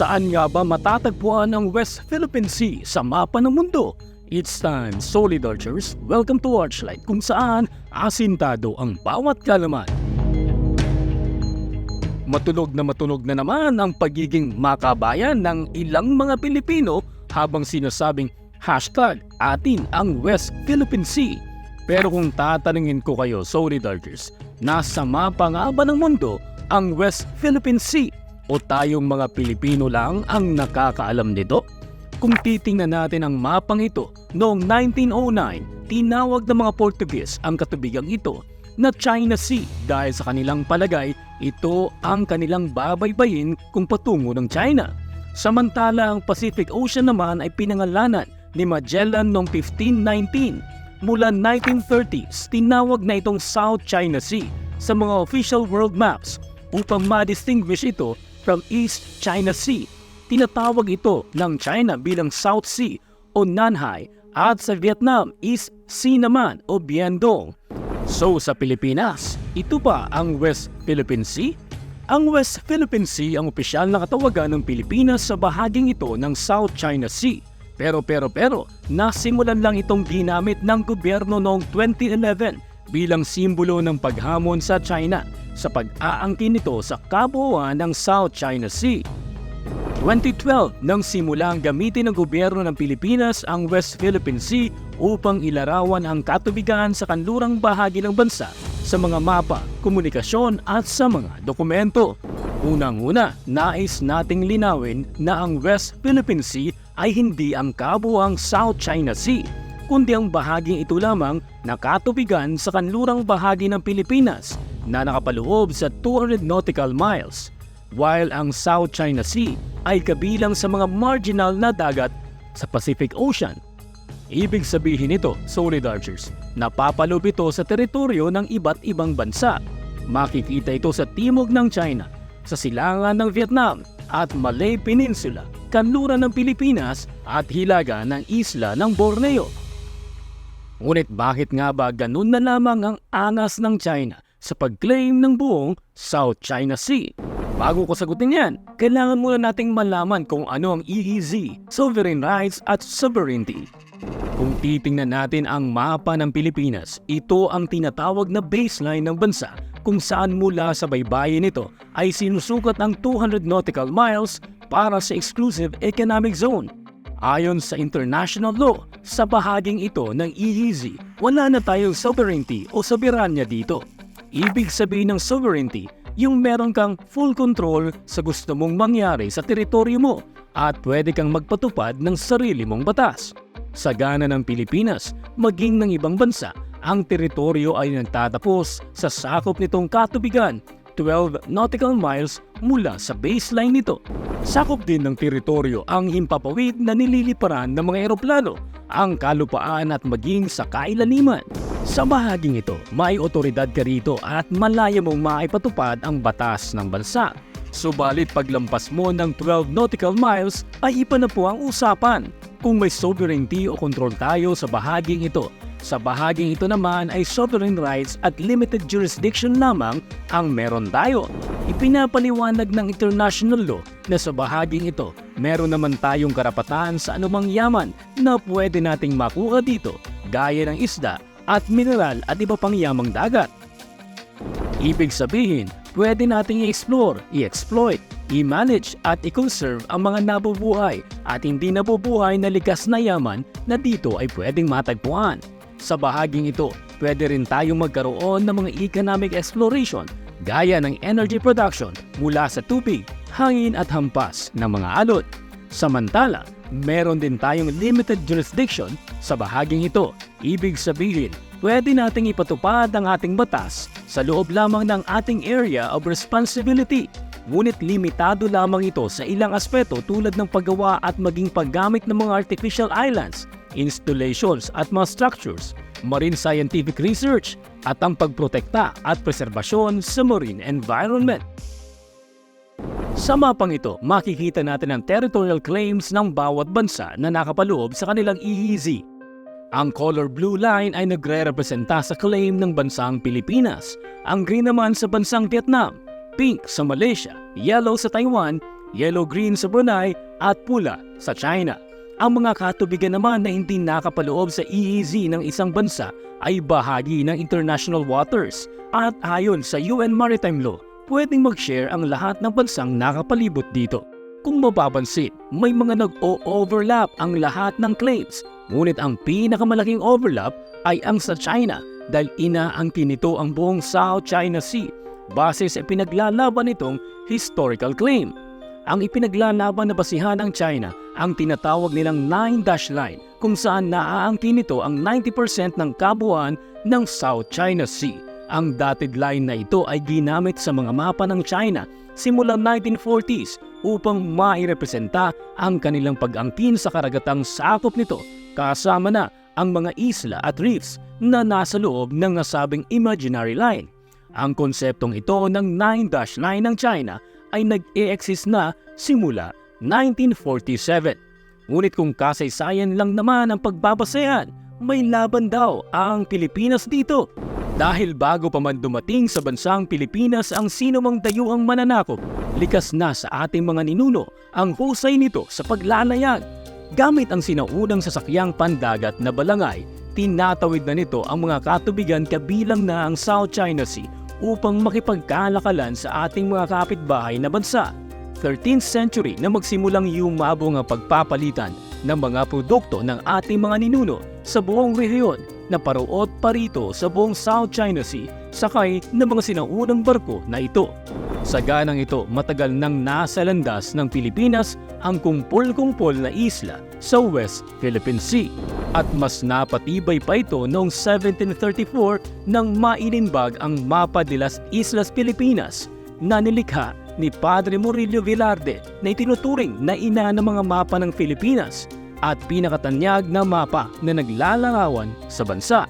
Saan nga ba matatagpuan ang West Philippine Sea sa mapa ng mundo? It's time, Solid Archers, welcome to Archlight kung saan asintado ang bawat kalaman. Matunog na matunog na naman ang pagiging makabayan ng ilang mga Pilipino habang sinasabing hashtag atin ang West Philippine Sea. Pero kung tatanungin ko kayo, Solid Archers, nasa mapa nga ba ng mundo ang West Philippine Sea o tayong mga Pilipino lang ang nakakaalam nito? Kung titingnan natin ang mapang ito, noong 1909, tinawag ng mga Portuguese ang katubigang ito na China Sea dahil sa kanilang palagay, ito ang kanilang babaybayin kung patungo ng China. Samantala ang Pacific Ocean naman ay pinangalanan ni Magellan noong 1519. Mula 1930s, tinawag na itong South China Sea sa mga official world maps upang ma-distinguish ito from East China Sea. Tinatawag ito ng China bilang South Sea o Nanhai at sa Vietnam East Sea naman o Bien. So sa Pilipinas, ito pa ang West Philippine Sea? Ang West Philippine Sea ang opisyal na katawagan ng Pilipinas sa bahaging ito ng South China Sea. Pero pero pero, nasimulan lang itong ginamit ng gobyerno noong 2011 bilang simbolo ng paghamon sa China sa pag-aangkin nito sa kabuuan ng South China Sea. 2012 nang simulang gamitin ng gobyerno ng Pilipinas ang West Philippine Sea upang ilarawan ang katubigan sa kanlurang bahagi ng bansa sa mga mapa, komunikasyon at sa mga dokumento. Unang-una, nais nating linawin na ang West Philippine Sea ay hindi ang kabuang South China Sea, kundi ang bahaging ito lamang na katubigan sa kanlurang bahagi ng Pilipinas na nakapaloob sa 200 nautical miles while ang South China Sea ay kabilang sa mga marginal na dagat sa Pacific Ocean. Ibig sabihin nito, Solid Archers, napapaloob ito sa teritoryo ng iba't ibang bansa. Makikita ito sa timog ng China, sa silangan ng Vietnam at Malay Peninsula, kanluran ng Pilipinas at hilaga ng isla ng Borneo. Ngunit bakit nga ba ganun na lamang ang angas ng China sa pag-claim ng buong South China Sea? Bago ko sagutin yan, kailangan muna nating malaman kung ano ang EEZ, Sovereign Rights at Sovereignty. Kung titingnan natin ang mapa ng Pilipinas, ito ang tinatawag na baseline ng bansa kung saan mula sa baybayin nito ay sinusukat ang 200 nautical miles para sa exclusive economic zone. Ayon sa international law, sa bahaging ito ng EEZ, wala na tayong sovereignty o soberanya dito. Ibig sabihin ng sovereignty, yung meron kang full control sa gusto mong mangyari sa teritoryo mo at pwede kang magpatupad ng sarili mong batas. Sa gana ng Pilipinas, maging ng ibang bansa, ang teritoryo ay nagtatapos sa sakop nitong katubigan 12 nautical miles mula sa baseline nito. Sakop din ng teritoryo ang himpapawid na nililiparan ng mga eroplano, ang kalupaan at maging sa kailaliman. Sa bahaging ito, may otoridad ka rito at malaya mong maipatupad ang batas ng bansa. Subalit paglampas mo ng 12 nautical miles ay iba na po ang usapan kung may sovereignty o control tayo sa bahaging ito. Sa bahaging ito naman ay sovereign rights at limited jurisdiction lamang ang meron tayo. Ipinapaliwanag ng international law na sa bahaging ito, meron naman tayong karapatan sa anumang yaman na pwede nating makuha dito gaya ng isda at mineral at iba pang yamang dagat. Ibig sabihin, pwede nating i-explore, i-exploit, i-manage at i-conserve ang mga nabubuhay at hindi nabubuhay na likas na yaman na dito ay pwedeng matagpuan. Sa bahaging ito, pwede rin tayong magkaroon ng mga economic exploration gaya ng energy production mula sa tubig, hangin at hampas ng mga alot. Samantala, meron din tayong limited jurisdiction sa bahaging ito. Ibig sabihin, pwede nating ipatupad ang ating batas sa loob lamang ng ating area of responsibility. Ngunit limitado lamang ito sa ilang aspeto tulad ng paggawa at maging paggamit ng mga artificial islands, installations at mga structures, marine scientific research at ang pagprotekta at preserbasyon sa marine environment. Sa mapang ito, makikita natin ang territorial claims ng bawat bansa na nakapaloob sa kanilang EEZ. Ang color blue line ay nagre-representa sa claim ng bansang Pilipinas, ang green naman sa bansang Vietnam, pink sa Malaysia, yellow sa Taiwan, yellow-green sa Brunei at pula sa China. Ang mga katubigan naman na hindi nakapaloob sa EEZ ng isang bansa ay bahagi ng international waters at ayon sa UN Maritime Law, pwedeng mag-share ang lahat ng bansang nakapalibot dito. Kung mapapansin, may mga nag-o-overlap ang lahat ng claims, ngunit ang pinakamalaking overlap ay ang sa China dahil inaangkin nito ang buong South China Sea base sa pinaglalaban nitong historical claim. Ang ipinaglalaban na basihan ng China ang tinatawag nilang Nine Dash Line kung saan naaangkin nito ang 90% ng kabuuan ng South China Sea. Ang dotted line na ito ay ginamit sa mga mapa ng China simula 1940s upang mairepresenta ang kanilang pag-angkin sa karagatang sakop nito kasama na ang mga isla at reefs na nasa loob ng nasabing imaginary line. Ang konseptong ito ng Nine Dash Line ng China ay nag-e-exist na simula 1947. Ngunit kung kasaysayan lang naman ang pagbabasehan, may laban daw ang Pilipinas dito. Dahil bago pa man dumating sa bansang Pilipinas ang sinumang dayuhang mananakop, likas na sa ating mga ninuno ang husay nito sa paglalayag. Gamit ang sinaunang sasakyang pandagat na balangay, tinatawid na nito ang mga katubigan kabilang na ang South China Sea upang makipagkalakalan sa ating mga kapitbahay na bansa. 13th century na magsimulang yumabong ang pagpapalitan ng mga produkto ng ating mga ninuno sa buong rehiyon na paruot parito sa buong South China Sea sakay ng mga sinaunang barko na ito. Sa ganang ito, matagal nang nasa landas ng Pilipinas ang kumpul-kumpul na isla sa West Philippine Sea. At mas napatibay pa ito noong 1734 nang mainimbag ang Mapa de las Islas Pilipinas na nilikha ni Padre Murillo Velarde na itinuturing na ina ng mga mapa ng Pilipinas at pinakatanyag na mapa na naglalarawan sa bansa.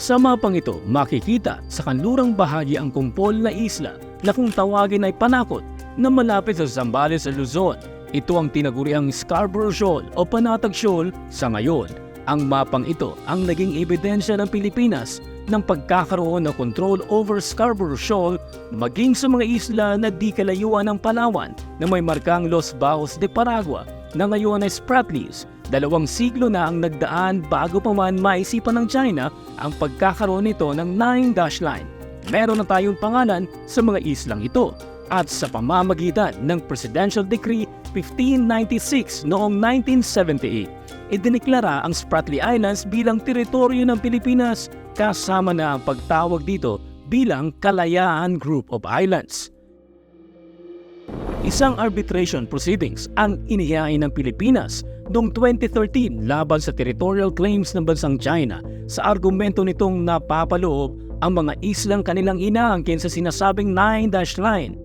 Sa mapang ito, makikita sa kanlurang bahagi ang kumpol na isla na kung tawagin ay Panakot na malapit sa Zambales sa Luzon. Ito ang tinaguriang Scarborough Shoal o Panatag Shoal sa ngayon. Ang mapang ito ang naging ebidensya ng Pilipinas ng pagkakaroon ng control over Scarborough Shoal maging sa mga isla na di kalayuan ng Palawan na may markang Los Baos de Paragua na ngayon ay Spratlys. Dalawang siglo na ang nagdaan bago pa man maisipan ng China ang pagkakaroon nito ng Nine Dash Line. Meron na tayong pangalan sa mga islang ito at sa pamamagitan ng Presidential Decree 1596 noong 1978, idineklara ang Spratly Islands bilang teritoryo ng Pilipinas kasama na ang pagtawag dito bilang Kalayaan Group of Islands. Isang arbitration proceedings ang inihain ng Pilipinas noong 2013 laban sa territorial claims ng bansang China sa argumento nitong napapaloob ang mga islang kanilang inaangkin sa sinasabing Nine Dash Line.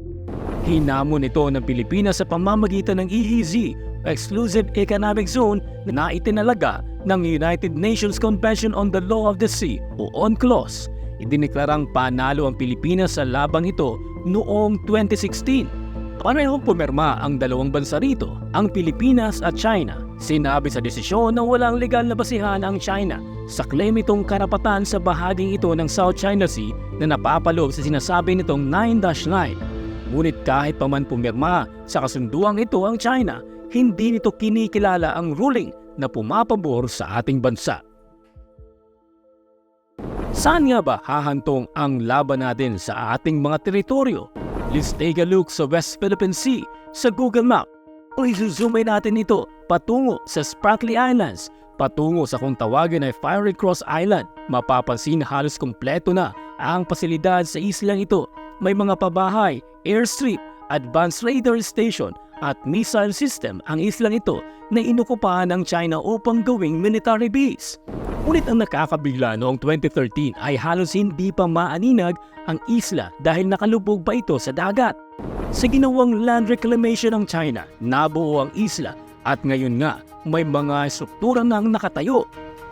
Hinamon ito ng Pilipinas sa pamamagitan ng EEZ, Exclusive Economic Zone na itinalaga ng United Nations Convention on the Law of the Sea o UNCLOS. Idineklarang panalo ang Pilipinas sa labang ito noong 2016 Parehong pumirma ang dalawang bansa rito, ang Pilipinas at China. Sinabi sa desisyon na walang legal na basihan ang China sa claim itong karapatan sa bahaging ito ng South China Sea na napapaloob sa sinasabi nitong Nine Dash Line. Ngunit kahit pa man pumirma sa kasunduang ito ang China, hindi nito kinikilala ang ruling na pumapabor sa ating bansa. Saan nga ba hahantong ang laban natin sa ating mga teritoryo? Let's take a look sa West Philippine Sea sa Google Map. O isuzoom natin ito patungo sa Spratly Islands, patungo sa kung tawagin ay Fiery Cross Island. Mapapansin halos kumpleto na ang pasilidad sa islang ito. May mga pabahay, airstrip, advanced radar station at missile system ang islang ito na inukupahan ng China upang gawing military base. Ngunit ang nakakabigla noong 2013 ay halos hindi pa maaninag ang isla dahil nakalubog pa ito sa dagat. Sa ginawang land reclamation ng China, nabuo ang isla at ngayon nga may mga struktura nang nakatayo.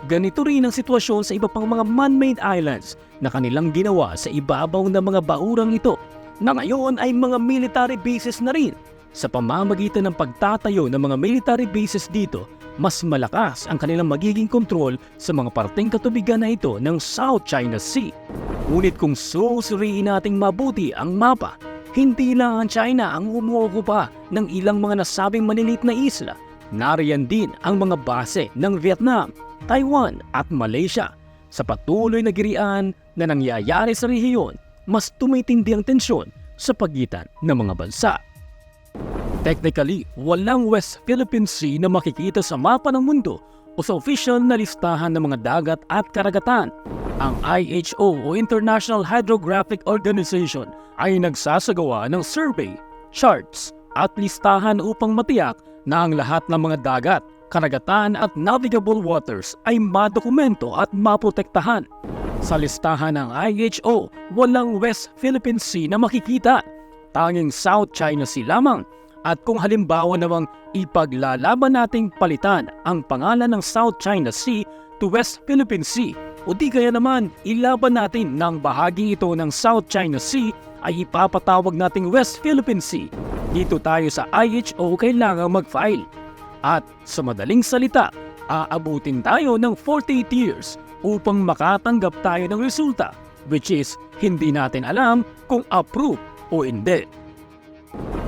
Ganito rin ang sitwasyon sa iba pang mga man-made islands na kanilang ginawa sa ibabaw ng mga baurang ito na ngayon ay mga military bases na rin. Sa pamamagitan ng pagtatayo ng mga military bases dito, mas malakas ang kanilang magiging kontrol sa mga parteng katubigan na ito ng South China Sea. Ngunit kung susuriin nating mabuti ang mapa, hindi lang ang China ang umuokupa ng ilang mga nasabing malilit na isla. Nariyan din ang mga base ng Vietnam, Taiwan at Malaysia. Sa patuloy na girian na nangyayari sa rehiyon, mas tumitindi ang tensyon sa pagitan ng mga bansa. Technically, walang West Philippine Sea na makikita sa mapa ng mundo o sa official na listahan ng mga dagat at karagatan. Ang IHO o International Hydrographic Organization ay nagsasagawa ng survey, charts at listahan upang matiyak na ang lahat ng mga dagat, karagatan at navigable waters ay madokumento at maprotektahan. Sa listahan ng IHO, walang West Philippine Sea na makikita. Tanging South China Sea lamang at kung halimbawa namang ipaglalaban nating palitan ang pangalan ng South China Sea to West Philippine Sea o di kaya naman ilaban natin ng bahagi ito ng South China Sea ay ipapatawag nating West Philippine Sea. Dito tayo sa IHO kailangang mag-file. At sa madaling salita, aabutin tayo ng 48 years upang makatanggap tayo ng resulta which is hindi natin alam kung approve o hindi.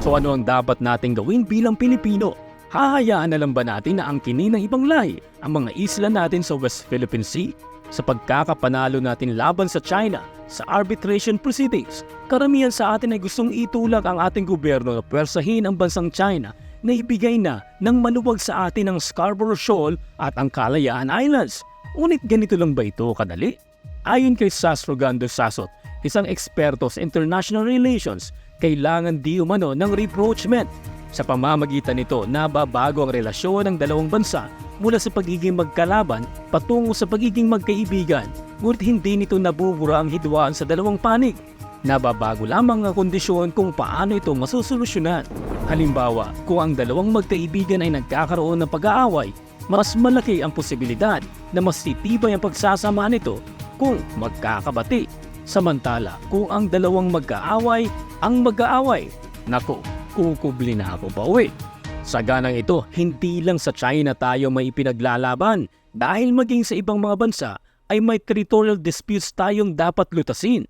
So ano ang dapat nating gawin bilang Pilipino? Hahayaan na lang ba natin na ang ng ibang lahi ang mga isla natin sa West Philippine Sea? Sa pagkakapanalo natin laban sa China sa arbitration proceedings, karamihan sa atin ay gustong itulak ang ating gobyerno na pwersahin ang bansang China na ibigay na ng maluwag sa atin ang Scarborough Shoal at ang Kalayaan Islands. Ngunit ganito lang ba ito kadali? Ayon kay Sastro Gando Sasot, isang eksperto sa international relations, kailangan di umano ng rapprochement. Sa pamamagitan nito, nababago ang relasyon ng dalawang bansa mula sa pagiging magkalaban patungo sa pagiging magkaibigan, ngunit hindi nito nabubura ang hidwaan sa dalawang panig. Nababago lamang ang kondisyon kung paano ito masusolusyonan. Halimbawa, kung ang dalawang magkaibigan ay nagkakaroon ng pag-aaway, mas malaki ang posibilidad na mas titibay ang pagsasama nito kung magkakabati. Samantala, kung ang dalawang magkaaway ang mag-aaway, nako, kukubli na ako pa uwi. Sa ganang ito, hindi lang sa China tayo may ipinaglalaban dahil maging sa ibang mga bansa ay may territorial disputes tayong dapat lutasin.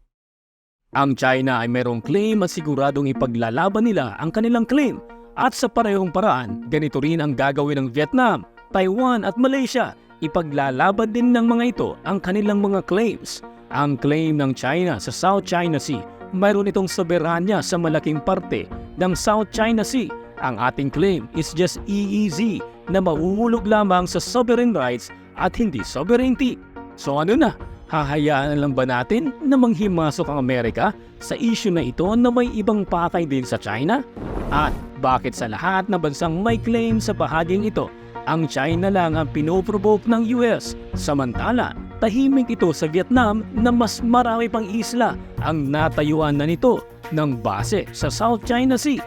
Ang China ay mayroong claim at siguradong ipaglalaban nila ang kanilang claim at sa parehong paraan, ganito rin ang gagawin ng Vietnam, Taiwan at Malaysia. Ipaglalaban din ng mga ito ang kanilang mga claims. Ang claim ng China sa South China Sea, mayroon itong soberanya sa malaking parte ng South China Sea. Ang ating claim is just EEZ na mauhulog lamang sa sovereign rights at hindi sovereignty. So ano na, hahayaan na lang ba natin na manghimasok ang Amerika sa issue na ito na may ibang pakay din sa China? At bakit sa lahat na bansang may claim sa bahaging ito, ang China lang ang pinoprovoke ng US, samantala tahimik ito sa Vietnam na mas marami pang isla ang natayuan na nito ng base sa South China Sea.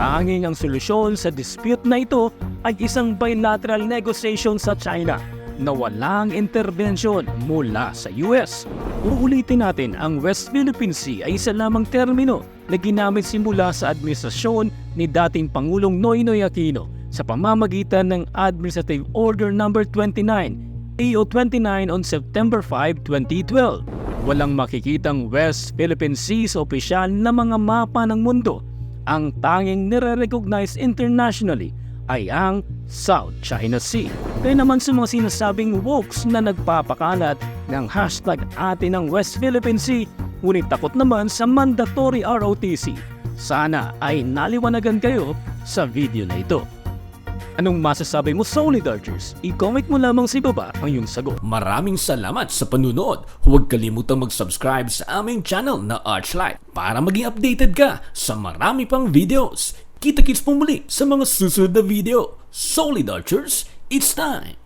Tanging ang solusyon sa dispute na ito ay isang bilateral negotiation sa China na walang intervention mula sa US. Uulitin natin, ang West Philippine Sea ay isa lamang termino na ginamit simula sa administrasyon ni dating Pangulong Noynoy Aquino sa pamamagitan ng Administrative Order No. 29 AO29 on September 5, 2012. Walang makikitang West Philippine Sea sa opisyal na mga mapa ng mundo. Ang tanging nire-recognize internationally ay ang South China Sea. Kaya naman sa mga sinasabing wokes na nagpapakalat ng hashtag atin ng West Philippine Sea, ngunit takot naman sa mandatory ROTC. Sana ay naliwanagan kayo sa video na ito. Anong masasabi mo Solid Archers? I-comment mo lamang sa ibaba ang iyong sagot. Maraming salamat sa panunod. Huwag kalimutang mag-subscribe sa aming channel na Archlight para maging updated ka sa marami pang videos. Kita-kits po muli sa mga susunod na video. Solid Archers, it's time!